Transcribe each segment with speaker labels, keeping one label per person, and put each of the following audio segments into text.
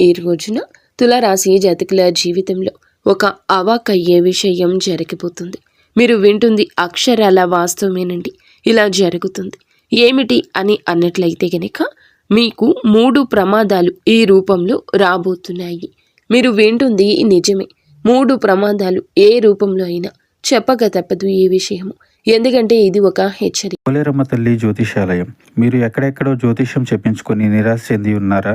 Speaker 1: ఈ రోజున తులారాశి జాతకుల జీవితంలో ఒక అవాకయ్యే విషయం జరిగిపోతుంది. మీరు వింటుంది అక్షరాల వాస్తవమేనండి. ఇలా జరుగుతుంది. ఏమిటి అని అన్నట్లయితే గనక మీకు మూడు ప్రమాదాలు ఈ రూపంలో రాబోతున్నాయి. మీరు వింటుంది నిజమే. మూడు ప్రమాదాలు ఏ రూపంలో అయినా చెప్పక తప్పదు ఈ విషయము. ఎందుకంటే ఇది ఒక హెచ్చరిక.
Speaker 2: పోలేరమ్మ తల్లి జ్యోతిషాలయం. మీరు ఎక్కడెక్కడో జ్యోతిష్యం చెప్పించుకొని నిరాశ చెంది ఉన్నారా?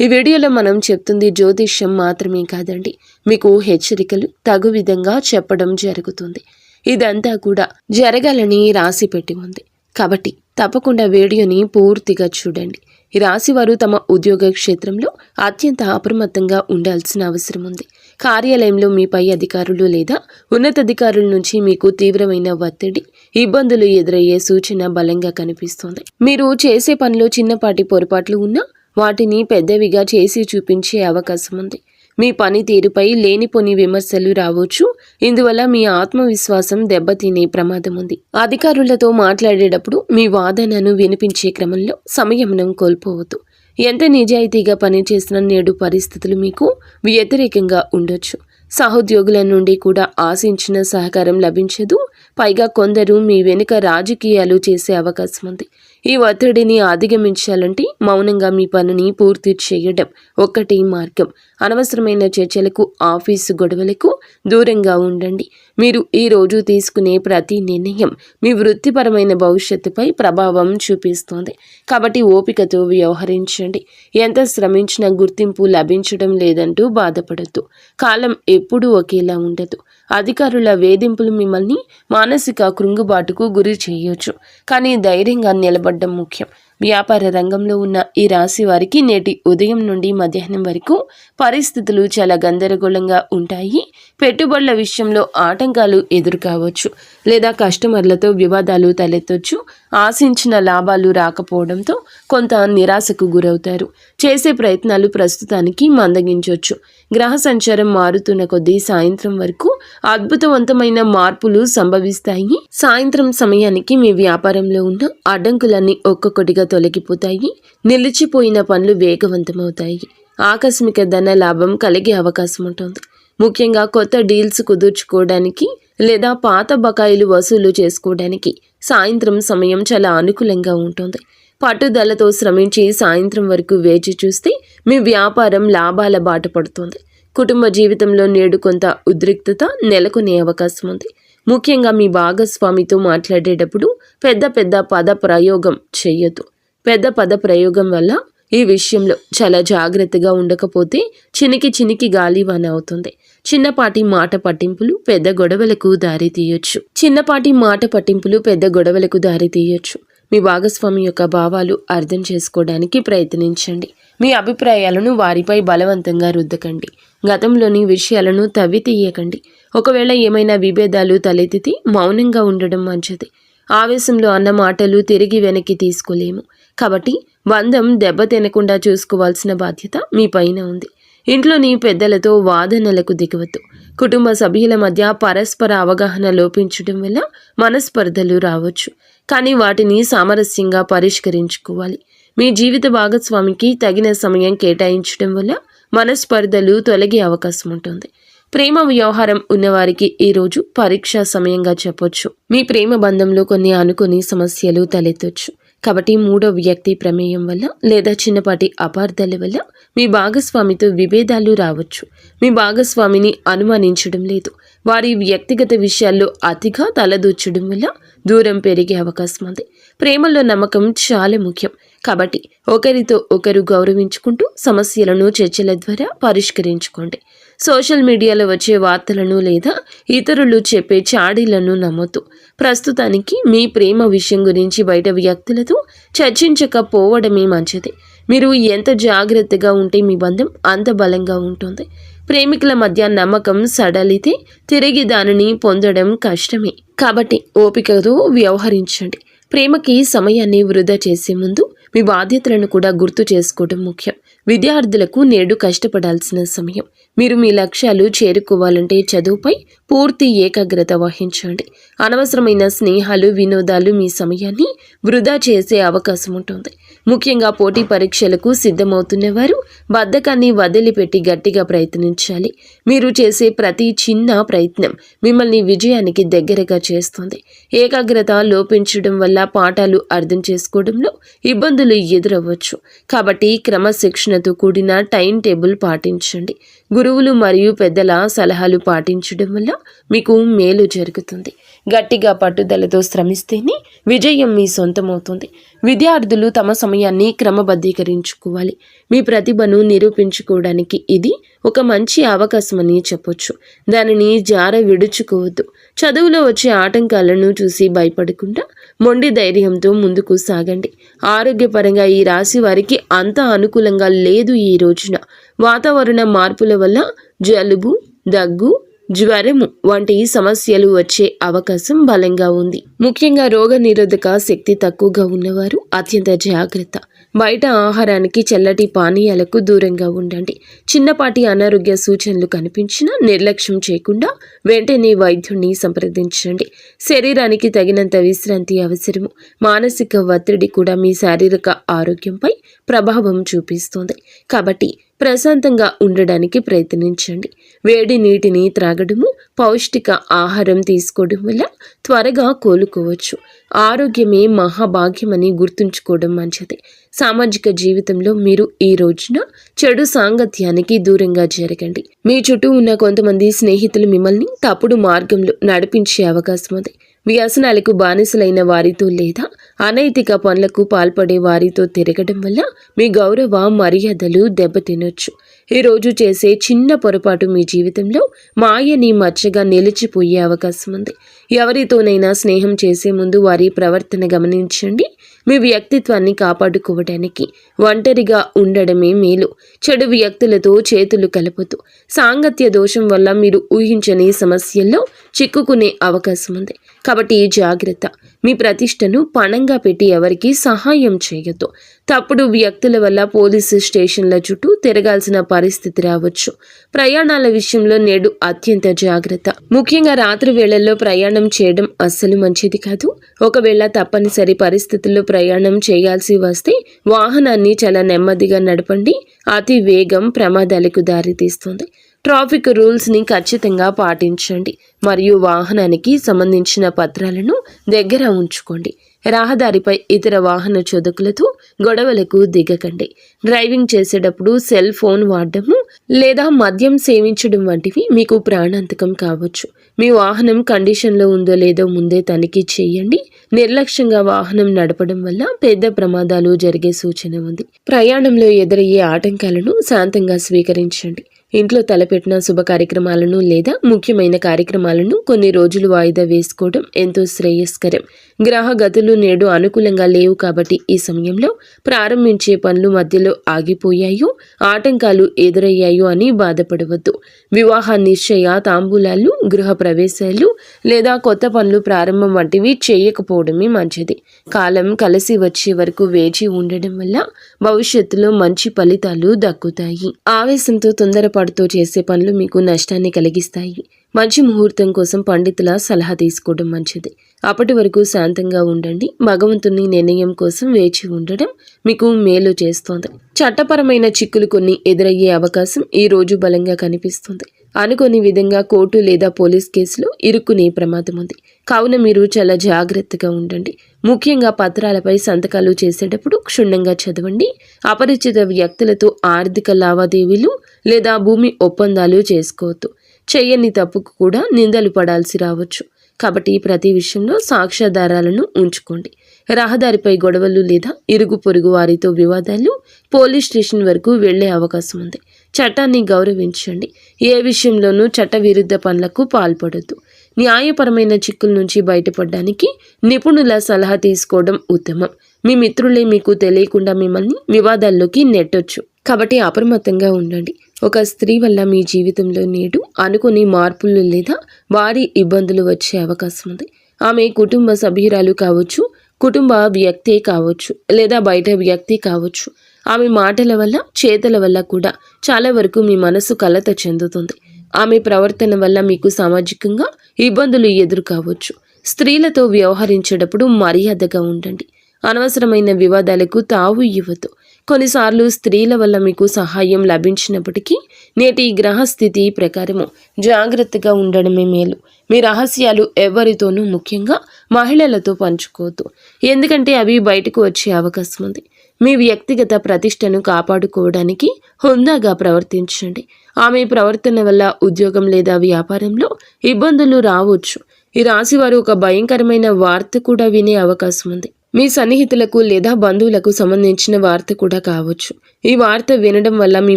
Speaker 1: ఈ వీడియోలో మనం చెప్తుంది జ్యోతిష్యం మాత్రమే కాదండి. మీకు హెచ్చరికలు తగు విధంగా చెప్పడం జరుగుతుంది. ఇదంతా కూడా జరగాలని రాసి పెట్టి ఉంది. కాబట్టి తప్పకుండా వీడియోని పూర్తిగా చూడండి. ఈ రాశి వారు తమ ఉద్యోగ క్షేత్రంలో అత్యంత అప్రమత్తంగా ఉండాల్సిన అవసరం ఉంది. కార్యాలయంలో మీ పై అధికారులు లేదా ఉన్నతాధికారుల నుంచి మీకు తీవ్రమైన ఒత్తిడి ఇబ్బందులు ఎదురయ్యే సూచన బలంగా కనిపిస్తోంది. మీరు చేసే పనిలో చిన్నపాటి పొరపాట్లు ఉన్నా వాటిని పెద్దవిగా చేసి చూపించే అవకాశం ఉంది. మీ పనితీరుపై లేనిపోని విమర్శలు రావచ్చు. ఇందువల్ల మీ ఆత్మవిశ్వాసం దెబ్బతినే ప్రమాదం ఉంది. అధికారులతో మాట్లాడేటప్పుడు మీ వాదనను వినిపించే క్రమంలో సంయమనం కోల్పోవద్దు. ఎంత నిజాయితీగా పనిచేసిన నేడు పరిస్థితులు మీకు వ్యతిరేకంగా ఉండొచ్చు. సహోద్యోగుల నుండి కూడా ఆశించిన సహకారం లభించదు. పైగా కొందరు మీ వెనుక రాజకీయాలు చేసే అవకాశం ఉంది. ఈ ఒత్తిడిని అధిగమించాలంటే మౌనంగా మీ పనిని పూర్తి చేయడం ఒక్కటి మార్గం. అనవసరమైన చర్చలకు ఆఫీసు గొడవలకు దూరంగా ఉండండి. మీరు ఈ రోజు తీసుకునే ప్రతి నిర్ణయం మీ వృత్తిపరమైన భవిష్యత్తుపై ప్రభావం చూపిస్తోంది. కాబట్టి ఓపికతో వ్యవహరించండి. ఎంత శ్రమించినా గుర్తింపు లభించడం లేదంటూ బాధపడద్దు. కాలం ఎప్పుడూ ఒకేలా ఉండదు. అధికారుల వేధింపులు మిమ్మల్ని మానసిక కృంగుబాటుకు గురి చేయొచ్చు. కానీ ధైర్యంగా నిలబడడం ముఖ్యం. వ్యాపార రంగంలో ఉన్న ఈ రాశి వారికి నేటి ఉదయం నుండి మధ్యాహ్నం వరకు పరిస్థితులు చాలా గందరగోళంగా ఉంటాయి. పెట్టుబడుల విషయంలో ఆటంకాలు ఎదురు కావచ్చు లేదా కస్టమర్లతో వివాదాలు తలెత్తొచ్చు. ఆశించిన లాభాలు రాకపోవడంతో కొంత నిరాశకు గురవుతారు. చేసే ప్రయత్నాలు ప్రస్తుతానికి మందగించవచ్చు గ్రహ సంచారం మారుతున్న కొద్దీ సాయంత్రం వరకు అద్భుతవంతమైన మార్పులు సంభవిస్తాయి. సాయంత్రం సమయానికి మీ వ్యాపారంలో ఉన్న అడ్డంకులన్నీ ఒక్కొక్కటిగా తొలగిపోతాయి. నిలిచిపోయిన పనులు వేగవంతమవుతాయి. ఆకస్మిక ధన లాభం కలిగే అవకాశం ఉంటుంది. ముఖ్యంగా కొత్త డీల్స్ కుదుర్చుకోవడానికి లేదా పాత బకాయిలు వసూలు చేసుకోవడానికి సాయంత్రం సమయం చాలా అనుకూలంగా ఉంటుంది. పట్టుదలతో శ్రమించి సాయంత్రం వరకు వేచి చూస్తే మీ వ్యాపారం లాభాల బాట పడుతుంది. కుటుంబ జీవితంలో నేడు కొంత ఉద్రిక్తత నెలకొనే అవకాశం ఉంది. ముఖ్యంగా మీ భాగస్వామితో మాట్లాడేటప్పుడు పెద్ద పెద్ద పద ప్రయోగం చెయ్యొద్దు పెద్ద పద ప్రయోగం వల్ల ఈ విషయంలో చాలా జాగ్రత్తగా ఉండకపోతే చినికి చినికి గాలివాన అవుతుంది. చిన్నపాటి మాట పట్టింపులు పెద్ద గొడవలకు దారి తీయొచ్చు. చిన్నపాటి మాట పట్టింపులు పెద్ద గొడవలకు దారి తీయొచ్చు. మీ భాగస్వామి యొక్క భావాలు అర్థం చేసుకోవడానికి ప్రయత్నించండి. మీ అభిప్రాయాలను వారిపై బలవంతంగా రుద్దకండి. గతంలోని విషయాలను తవ్వి తీయకండి ఒకవేళ ఏమైనా విభేదాలు తలెత్తితే మౌనంగా ఉండడం మంచిది. ఆవేశంలో అన్న మాటలు తిరిగి వెనక్కి తీసుకోలేము. కాబట్టి బంధం దెబ్బ తినకుండా చూసుకోవాల్సిన బాధ్యత మీ పైన ఉంది. ఇంట్లోని పెద్దలతో వాదనలకు దిగవద్దు. కుటుంబ సభ్యుల మధ్య పరస్పర అవగాహన లోపించడం వల్ల మనస్పర్ధలు రావచ్చు. కానీ వాటిని సామరస్యంగా పరిష్కరించుకోవాలి. మీ జీవిత భాగస్వామికి తగిన సమయం కేటాయించడం వల్ల మనస్పర్ధలు తొలగే అవకాశం ఉంటుంది. ప్రేమ వ్యవహారం ఉన్నవారికి ఈరోజు పరీక్ష సమయంగా చెప్పొచ్చు. మీ ప్రేమ బంధంలో కొన్ని అనుకుని సమస్యలు తలెత్తొచ్చు. కాబట్టి మూడో వ్యక్తి ప్రమేయం వల్ల లేదా చిన్నపాటి అపార్థాల వల్ల మీ భాగస్వామితో విభేదాలు రావచ్చు. మీ భాగస్వామిని అనుమానించడం లేదు. వారి వ్యక్తిగత విషయాల్లో అతిగా తలదూర్చడం వల్ల దూరం పెరిగే అవకాశం ఉంది. ప్రేమలో నమ్మకం చాలా ముఖ్యం. కాబట్టి ఒకరితో ఒకరు గౌరవించుకుంటూ సమస్యలను చర్చల ద్వారా పరిష్కరించుకోండి. సోషల్ మీడియాలో వచ్చే వార్తలను లేదా ఇతరులు చెప్పే చాడీలను నమ్మొద్దు. ప్రస్తుతానికి మీ ప్రేమ విషయం గురించి బయట వ్యక్తులతో చర్చించకపోవడమే మంచిది. మీరు ఎంత జాగ్రత్తగా ఉంటే మీ బంధం అంత బలంగా ఉంటుంది. ప్రేమికుల మధ్య నమ్మకం సడలితే తిరిగి దానిని పొందడం కష్టమే. కాబట్టి ఓపికతో వ్యవహరించండి. ప్రేమకి సమయాన్ని వృధా చేసే ముందు మీ బాధ్యతలను కూడా గుర్తు చేసుకోవడం ముఖ్యం. విద్యార్థులకు నేడు కష్టపడాల్సిన సమయం. మీరు మీ లక్ష్యాలు చేరుకోవాలంటే చదువుపై పూర్తి ఏకాగ్రత వహించండి. అనవసరమైన స్నేహాలు వినోదాలు మీ సమయాన్ని వృధా చేసే అవకాశం ఉంటుంది. ముఖ్యంగా పోటీ పరీక్షలకు సిద్ధమవుతున్న వారు బద్ధకాన్ని వదిలిపెట్టి గట్టిగా ప్రయత్నించాలి. మీరు చేసే ప్రతి చిన్న ప్రయత్నం మిమ్మల్ని విజయానికి దగ్గరగా చేస్తుంది. ఏకాగ్రత లోపించడం వల్ల పాఠాలు అర్థం చేసుకోవడంలో ఇబ్బందులు ఎదురవ్వచ్చు. కాబట్టి క్రమశిక్షణతో కూడిన టైం టేబుల్ పాటించండి. గురువులు మరియు పెద్దల సలహాలు పాటించడం వల్ల మీకు మేలు జరుగుతుంది. గట్టిగా పట్టుదలతో శ్రమిస్తేనే విజయం మీ సొంతమవుతుంది. విద్యార్థులు తమ సమయాన్ని క్రమబద్ధీకరించుకోవాలి. మీ ప్రతిభను నిరూపించుకోవడానికి ఇది ఒక మంచి అవకాశమని చెప్పొచ్చు. దానిని జార విడుచుకోవద్దు. చదువులో వచ్చే ఆటంకాలను చూసి భయపడకుండా మొండి ధైర్యంతో ముందుకు సాగండి. ఆరోగ్యపరంగా ఈ రాశి వారికి అంత అనుకూలంగా లేదు ఈ రోజున. వాతావరణ మార్పుల వల్ల జలుబు దగ్గు జ్వరము వంటి సమస్యలు వచ్చే అవకాశం బలంగా ఉంది. ముఖ్యంగా రోగ నిరోధక శక్తి తక్కువగా ఉన్నవారు అత్యంత జాగ్రత్త. బయట ఆహారానికి చల్లటి పానీయాలకు దూరంగా ఉండండి. చిన్నపాటి అనారోగ్య సూచనలు కనిపించినా నిర్లక్ష్యం చేయకుండా వెంటనే వైద్యుడిని సంప్రదించండి. శరీరానికి తగినంత విశ్రాంతి అవసరము. మానసిక ఒత్తిడి కూడా మీ శారీరక ఆరోగ్యంపై ప్రభావం చూపిస్తుంది. కాబట్టి ప్రశాంతంగా ఉండడానికి ప్రయత్నించండి. వేడి నీటిని త్రాగడము పౌష్టిక ఆహారం తీసుకోవడం వల్ల త్వరగా కోలుకోవచ్చు. ఆరోగ్యమే మహాభాగ్యమని గుర్తుంచుకోవడం మంచిది. సామాజిక జీవితంలో మీరు ఈ రోజున చెడు సాంగత్యానికి దూరంగా జరగండి మీ చుట్టూ ఉన్న కొంతమంది స్నేహితులు మిమ్మల్ని తప్పుడు మార్గంలో నడిపించే అవకాశం ఉంది. వ్యసనాలకు బానిసలైన వారితో లేదా అనైతిక పనులకు పాల్పడే వారితో తిరగడం వల్ల మీ గౌరవ మర్యాదలు దెబ్బతినొచ్చు. ఈరోజు చేసే చిన్న పొరపాటు మీ జీవితంలో మాయని మచ్చగా నిలిచిపోయే అవకాశం ఉంది. ఎవరితోనైనా స్నేహం చేసే ముందు వారి ప్రవర్తన గమనించండి. మీ వ్యక్తిత్వాన్ని కాపాడుకోవడానికి ఒంటరిగా ఉండడమే మేలు. చెడు వ్యక్తులతో చేతులు కలుపుతూ సాంగత్య దోషం వల్ల మీరు ఊహించని సమస్యల్లో చిక్కుకునే అవకాశం ఉంది. కాబట్టి జాగ్రత్త. మీ ప్రతిష్టను పణంగా పెట్టి ఎవరికి సహాయం చేయొద్దు. తప్పుడు వ్యక్తుల వల్ల పోలీసు స్టేషన్ల చుట్టూ తిరగాల్సిన పరిస్థితి రావచ్చు. ప్రయాణాల విషయంలో నేడు అత్యంత జాగ్రత్త. ముఖ్యంగా రాత్రి వేళల్లో ప్రయాణం చేయడం అస్సలు మంచిది కాదు. ఒకవేళ తప్పనిసరి పరిస్థితుల్లో ప్రయాణం చేయాల్సి వస్తే వాహనాన్ని చాలా నెమ్మదిగా నడపండి. అతి వేగం ప్రమాదాలకు దారితీస్తుంది. ట్రాఫిక్ రూల్స్ని ఖచ్చితంగా పాటించండి. మరియు వాహనానికి సంబంధించిన పత్రాలను దగ్గర ఉంచుకోండి. రహదారిపై ఇతర వాహన చోదకులతో గొడవలకు దిగకండి. డ్రైవింగ్ చేసేటప్పుడు సెల్ ఫోన్ వాడడము లేదా మద్యం సేవించడం వంటివి మీకు ప్రాణాంతకం కావచ్చు. మీ వాహనం కండిషన్లో ఉందో లేదో ముందే తనిఖీ చేయండి. నిర్లక్ష్యంగా వాహనం నడపడం వల్ల పెద్ద ప్రమాదాలు జరిగే సూచన ఉంది. ప్రయాణంలో ఎదురయ్యే ఆటంకాలను శాంతంగా స్వీకరించండి. ఇంట్లో తలపెట్టిన శుభ కార్యక్రమాలను లేదా ముఖ్యమైన కార్యక్రమాలను కొన్ని రోజులు వాయిదా వేసుకోవడం ఎంతో శ్రేయస్కరం. గ్రహ గతులు నేడు అనుకూలంగా లేవు కాబట్టి ఈ సమయంలో ప్రారంభించే పనులు మధ్యలో ఆగిపోయాయో ఆటంకాలు ఎదురయ్యాయో అని బాధపడవద్దు. వివాహ నిశ్చయ తాంబూలాలు గృహ ప్రవేశాలు లేదా కొత్త పనులు ప్రారంభం వంటివి చేయకపోవడమే మంచిది. కాలం కలిసి వచ్చే వరకు వేచి ఉండడం వల్ల భవిష్యత్తులో మంచి ఫలితాలు దక్కుతాయి. ఆవేశంతో తొందరపాటుతో చేసే పనులు మీకు నష్టాన్ని కలిగిస్తాయి. మంచి ముహూర్తం కోసం పండితుల సలహా తీసుకోవడం మంచిది. అప్పటి వరకు శాంతంగా ఉండండి. భగవంతుని నిర్ణయం కోసం వేచి ఉండడం మీకు మేలు చేస్తోంది. చట్టపరమైన చిక్కులు కొన్ని ఎదురయ్యే అవకాశం ఈ రోజు బలంగా కనిపిస్తుంది. అనుకోని విధంగా కోర్టు లేదా పోలీస్ కేసులో ఇరుక్కునే ప్రమాదం ఉంది. కావున మీరు చాలా జాగ్రత్తగా ఉండండి. ముఖ్యంగా పత్రాలపై సంతకాలు చేసేటప్పుడు క్షుణ్ణంగా చదవండి. అపరిచిత వ్యక్తులతో ఆర్థిక లావాదేవీలు లేదా భూమి ఒప్పందాలు చేసుకోవద్దు. చేయని తప్పుకు కూడా నిందలు పడాల్సి రావచ్చు. కాబట్టి ప్రతి విషయంలో సాక్ష్యాధారాలను ఉంచుకోండి. రహదారిపై గొడవలు లేదా ఇరుగు పొరుగు వారితో వివాదాలు పోలీస్ స్టేషన్ వరకు వెళ్ళే అవకాశం ఉంది. చట్టాన్ని గౌరవించండి. ఏ విషయంలోనూ చట్టవిరుద్ధ పనులకు పాల్పడద్దు. న్యాయపరమైన చిక్కుల నుంచి బయటపడడానికి నిపుణుల సలహా తీసుకోవడం ఉత్తమం. మీ మిత్రులే మీకు తెలియకుండా మిమ్మల్ని వివాదాల్లోకి నెట్టొచ్చు. కాబట్టి అప్రమత్తంగా ఉండండి. ఒక స్త్రీ వల్ల మీ జీవితంలో నేడు అనుకుని మార్పులు లేదా వారి ఇబ్బందులు వచ్చే అవకాశం ఉంది. ఆమె కుటుంబ సభ్యురాలు కావచ్చు కుటుంబ వ్యక్తే కావచ్చు లేదా బయట వ్యక్తి కావచ్చు. ఆమె మాటల వల్ల చేతల వల్ల కూడా చాలా వరకు మీ మనసు కలత చెందుతుంది. ఆమె ప్రవర్తన వల్ల మీకు సామాజికంగా ఇబ్బందులు ఎదురు కావచ్చు స్త్రీలతో వ్యవహరించేటప్పుడు మర్యాదగా ఉండండి. అనవసరమైన వివాదాలకు తావు ఇవ్వదు కొన్నిసార్లు స్త్రీల వల్ల మీకు సహాయం లభించినప్పటికీ నేటి గ్రహస్థితి ప్రకారము జాగ్రత్తగా ఉండడమే మేలు. మీ రహస్యాలు ఎవరితోనూ ముఖ్యంగా మహిళలతో పంచుకోవద్దు. ఎందుకంటే అవి బయటకు వచ్చే అవకాశం ఉంది మీ వ్యక్తిగత ప్రతిష్టను కాపాడుకోవడానికి హుందాగా ప్రవర్తించండి. ఆమె ప్రవర్తన వల్ల ఉద్యోగం లేదా వ్యాపారంలో ఇబ్బందులు రావచ్చు. ఈ రాశివారు ఒక భయంకరమైన వార్త కూడా వినే అవకాశం ఉంది. మీ సన్నిహితులకు లేదా బంధువులకు సంబంధించిన వార్త కూడా కావచ్చు. ఈ వార్త వినడం వల్ల మీ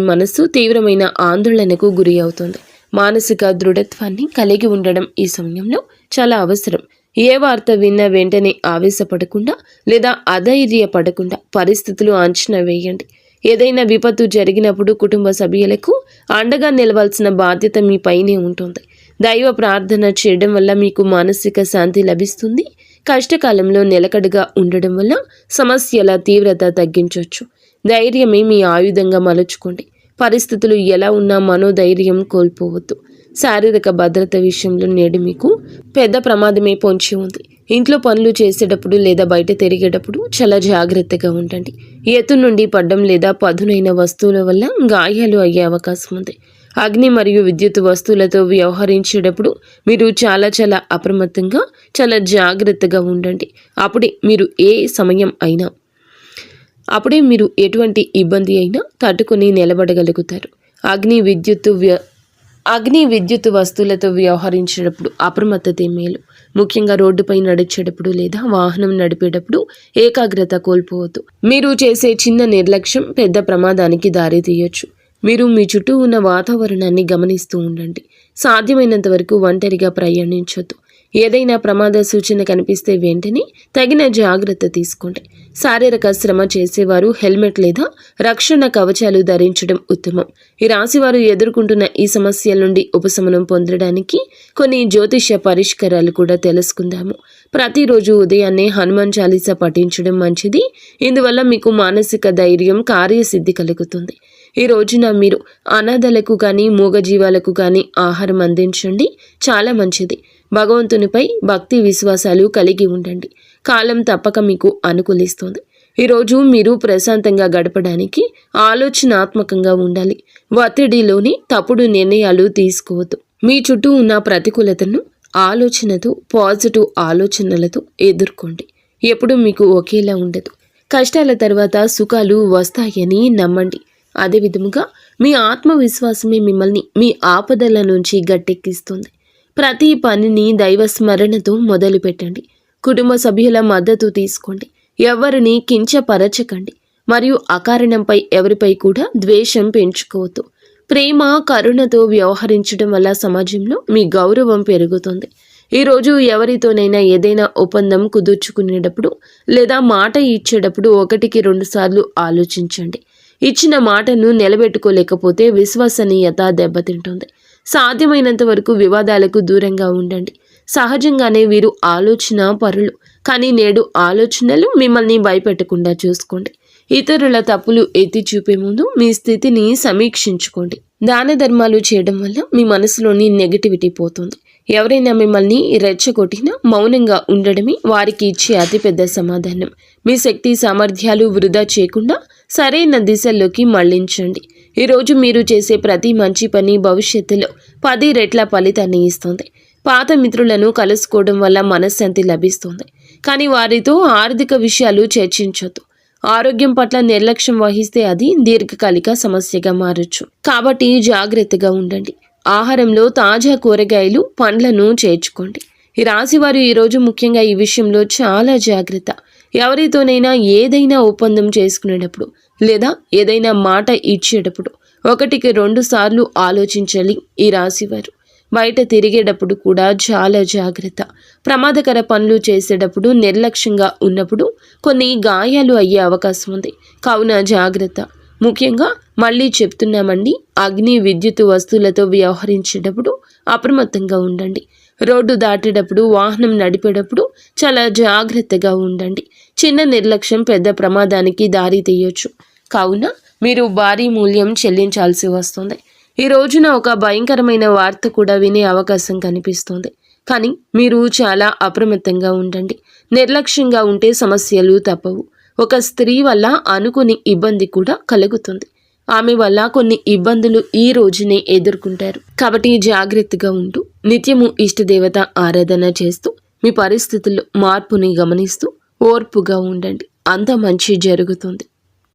Speaker 1: మనస్సు తీవ్రమైన ఆందోళనకు గురి అవుతుంది. మానసిక దృఢత్వాన్ని కలిగి ఉండడం ఈ సమయంలో చాలా అవసరం. ఏ వార్త విన్నా వెంటనే ఆవేశపడకుండా లేదా అధైర్యపడకుండా పరిస్థితులు అంచనా వేయండి. ఏదైనా విపత్తు జరిగినప్పుడు కుటుంబ సభ్యులకు అండగా నిలవాల్సిన బాధ్యత మీ పైనే ఉంటుంది. దైవ ప్రార్థన చేయడం వల్ల మీకు మానసిక శాంతి లభిస్తుంది. కష్టకాలంలో నిలకడగా ఉండడం వల్ల సమస్యల తీవ్రత తగ్గించవచ్చు. ధైర్యమే మీ ఆయుధంగా మలుచుకోండి. పరిస్థితులు ఎలా ఉన్నా మనోధైర్యం కోల్పోవద్దు. శారీరక భద్రత విషయంలో నేడు మీకు పెద్ద ప్రమాదమే పొంచి ఉంది. ఇంట్లో పనులు చేసేటప్పుడు లేదా బయట తిరిగేటప్పుడు చాలా జాగ్రత్తగా ఉండండి. ఎత్తు నుండి పడ్డం లేదా పదునైన వస్తువుల వల్ల గాయాలు అయ్యే అవకాశం ఉంది. అగ్ని మరియు విద్యుత్ వస్తువులతో వ్యవహరించేటప్పుడు మీరు చాలా చాలా అప్రమత్తంగా చాలా జాగ్రత్తగా ఉండండి. అప్పుడే మీరు ఏ సమయం అయినా అప్పుడే మీరు ఎటువంటి ఇబ్బంది అయినా తట్టుకుని నిలబడగలుగుతారు. అగ్ని విద్యుత్ వ్య అగ్ని విద్యుత్ వస్తువులతో వ్యవహరించేటప్పుడు అప్రమత్తతే మేలు. ముఖ్యంగా రోడ్డుపై నడిచేటప్పుడు లేదా వాహనం నడిపేటప్పుడు ఏకాగ్రత కోల్పోవద్దు. మీరు చేసే చిన్న నిర్లక్ష్యం పెద్ద ప్రమాదానికి దారి తీయొచ్చు మీరు మీ చుట్టూ ఉన్న వాతావరణాన్ని గమనిస్తూ ఉండండి. సాధ్యమైనంత వరకు ఒంటరిగా ప్రయాణించొద్దు. ఏదైనా ప్రమాద సూచన కనిపిస్తే వెంటనే తగిన జాగ్రత్త తీసుకోండి. శారీరక శ్రమ చేసేవారు హెల్మెట్ లేదా రక్షణ కవచాలు ధరించడం ఉత్తమం. ఈ రాశివారు ఎదుర్కొంటున్న ఈ సమస్యల నుండి ఉపశమనం పొందడానికి కొన్ని జ్యోతిష్య పరిష్కారాలు కూడా తెలుసుకుందాము. ప్రతిరోజు ఉదయాన్నే హనుమాన్ చాలీసా పఠించడం మంచిది. ఇందువల్ల మీకు మానసిక ధైర్యం కార్యసిద్ధి కలుగుతుంది. ఈ రోజున మీరు అనాథలకు కానీ మూగజీవాలకు కానీ ఆహారం అందించండి. చాలా మంచిది. భగవంతునిపై భక్తి విశ్వాసాలు కలిగి ఉండండి. కాలం తప్పక మీకు అనుకూలిస్తుంది. ఈరోజు మీరు ప్రశాంతంగా గడపడానికి ఆలోచనాత్మకంగా ఉండాలి. ఒత్తిడిలోని తప్పుడు నిర్ణయాలు తీసుకోవద్దు. మీ చుట్టూ ఉన్న ప్రతికూలతను ఆలోచనతో పాజిటివ్ ఆలోచనలతో ఎదుర్కోండి. ఎప్పుడు మీకు ఒకేలా ఉండదు. కష్టాల తర్వాత సుఖాలు వస్తాయని నమ్మండి. అదే విధముగా మీ ఆత్మవిశ్వాసమే మిమ్మల్ని మీ ఆపదల నుంచి గట్టెక్కిస్తుంది. ప్రతి పనిని దైవ స్మరణతో మొదలుపెట్టండి. కుటుంబ సభ్యుల మద్దతు తీసుకోండి. ఎవరిని కించపరచకండి. మరియు అకారణంపై ఎవరిపై కూడా ద్వేషం పెంచుకోవద్దు. ప్రేమ కరుణతో వ్యవహరించడం వల్ల సమాజంలో మీ గౌరవం పెరుగుతుంది. ఈరోజు ఎవరితోనైనా ఏదైనా ఒప్పందం కుదుర్చుకునేటప్పుడు లేదా మాట ఇచ్చేటప్పుడు ఒకటికి రెండు సార్లు ఆలోచించండి. ఇచ్చిన మాటను నిలబెట్టుకోలేకపోతే విశ్వసనీయత దెబ్బతింటుంది. సాధ్యమైనంత వరకు వివాదాలకు దూరంగా ఉండండి. సహజంగానే వీరు ఆలోచన పరులు. కానీ నేడు ఆలోచనలు మిమ్మల్ని భయపెట్టకుండా చూసుకోండి. ఇతరుల తప్పులు ఎత్తి చూపే ముందు మీ స్థితిని సమీక్షించుకోండి. దాన ధర్మాలు చేయడం వల్ల మీ మనసులోని నెగటివిటీ పోతుంది. ఎవరైనా మిమ్మల్ని రెచ్చగొట్టినా మౌనంగా ఉండడమే వారికి ఇచ్చే అతిపెద్ద సమాధానం. మీ శక్తి సామర్థ్యాలు వృధా చేయకుండా సరైన దిశల్లోకి మళ్ళించండి. ఈరోజు మీరు చేసే ప్రతి మంచి పని భవిష్యత్తులో పది రెట్ల ఫలితాన్ని ఇస్తుంది. పాత మిత్రులను కలుసుకోవడం వల్ల మనశ్శాంతి లభిస్తుంది. కానీ వారితో ఆర్థిక విషయాలు చర్చించొద్దు. ఆరోగ్యం పట్ల నిర్లక్ష్యం వహిస్తే అది దీర్ఘకాలిక సమస్యగా మారచ్చు. కాబట్టి జాగ్రత్తగా ఉండండి. ఆహారంలో తాజా కూరగాయలు పండ్లను చేర్చుకోండి. ఈ రాశివారు ఈరోజు ముఖ్యంగా ఈ విషయంలో చాలా జాగ్రత్త. ఎవరితోనైనా ఏదైనా ఒప్పందం చేసుకునేటప్పుడు లేదా ఏదైనా మాట ఇచ్చేటప్పుడు ఒకటికి రెండు సార్లు ఆలోచించాలి ఈ రాశివారు. బయట తిరిగేటప్పుడు కూడా చాలా జాగ్రత్త. ప్రమాదకర పనులు చేసేటప్పుడు నిర్లక్ష్యంగా ఉన్నప్పుడు కొన్ని గాయాలు అయ్యే అవకాశం ఉంది. కావున జాగ్రత్త. ముఖ్యంగా మళ్ళీ చెప్తున్నామండి అగ్ని విద్యుత్ వస్తువులతో వ్యవహరించేటప్పుడు అప్రమత్తంగా ఉండండి. రోడ్డు దాటేటప్పుడు వాహనం నడిపేటప్పుడు చాలా జాగ్రత్తగా ఉండండి. చిన్న నిర్లక్ష్యం పెద్ద ప్రమాదానికి దారి తీయొచ్చు. కావున మీరు భారీ మూల్యం చెల్లించాల్సి వస్తుంది. ఈ రోజున ఒక భయంకరమైన వార్త కూడా వినే అవకాశం కనిపిస్తుంది. కానీ మీరు చాలా అప్రమత్తంగా ఉండండి. నిర్లక్ష్యంగా ఉంటే సమస్యలు తప్పవు. ఒక స్త్రీ వల్ల అనుకుని ఇబ్బంది కూడా కలుగుతుంది. ఆమె వల్ల కొన్ని ఇబ్బందులు ఈ రోజునే ఎదుర్కొంటారు. కాబట్టి జాగ్రత్తగా ఉంటూ నిత్యము ఇష్టదేవత ఆరాధన చేస్తూ మీ పరిస్థితుల్లో మార్పుని గమనిస్తూ ఓర్పుగా ఉండండి. అంత మంచి జరుగుతుంది.